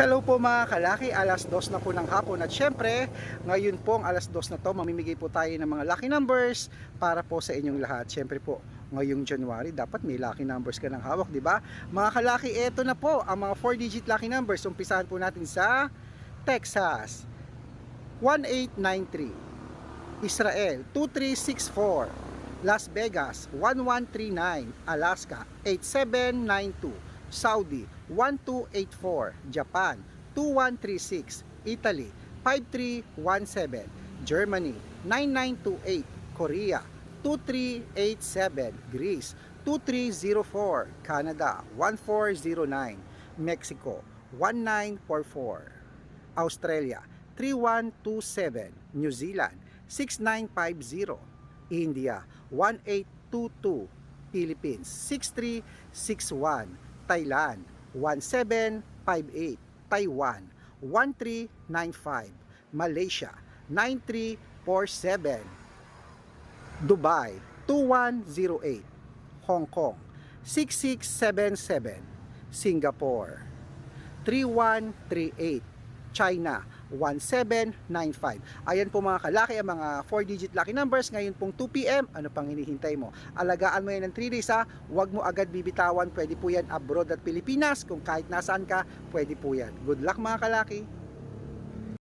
Hello po mga kalaki, alas dos na po ng hapon at syempre, ngayon pong alas dos na to, mamimigay po tayo ng mga lucky numbers para po sa inyong lahat. Syempre po, ngayong January, dapat may lucky numbers ka ng hawak, di ba? Mga kalaki, eto na po ang mga 4-digit lucky numbers. Umpisahan po natin sa Texas, 1893, Israel, 2364, Las Vegas, 1139, Alaska, 8792, Saudi 1284, Japan 2136, Italy 5317, Germany 9928, Korea 2387, Greece 2304, Canada 1409, Mexico 1944, Australia 3127, New Zealand 6950, India 1822, Philippines 6361, Thailand 1758, Taiwan 1395, Malaysia 9347, Dubai 2108, Hong Kong 6677, Singapore 3138, China 1795. Ayan po mga kalaki ang mga 4-digit lucky numbers. Ngayon pong 2pm, ano pang hinihintay mo? Alagaan mo yan ng 3 days ha. Huwag mo agad bibitawan. Pwede po yan abroad at Pilipinas. Kung kahit nasaan ka, pwede po yan. Good luck mga kalaki.